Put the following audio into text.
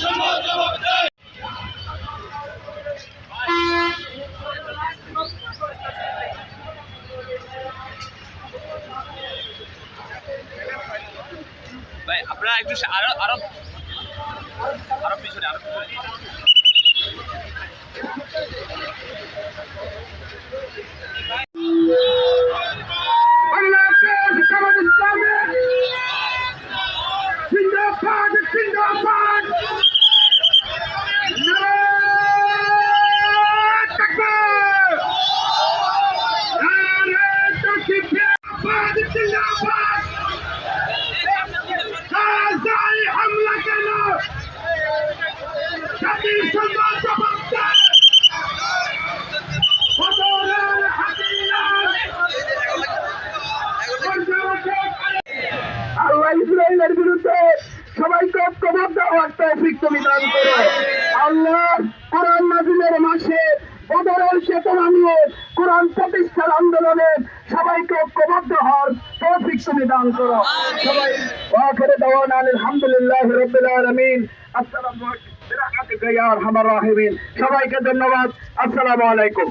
Come on, come on. ভাই আপনারা একটু আরও আরও আরও পিছনে আরও পিছনে। বাংলাদেশ জামাত ইসলামের সবাইকে তৌফিক তুমি দান করো। আল্লাহ কোরআন নাজিলের মাসে চেতনা নিয়ে কোরআন প্রতিষ্ঠার আন্দোলনে সবাইকে ঐক্যবদ্ধ হওয়ার তৌফিক তুমি দান করো। সবাই ওয়াখির দাওয়ানা আলহামদুলিল্লাহ আলামিন। আসসালামু আলাইকুম। সবাইকে ধন্যবাদ। আসসালামু আলাইকুম।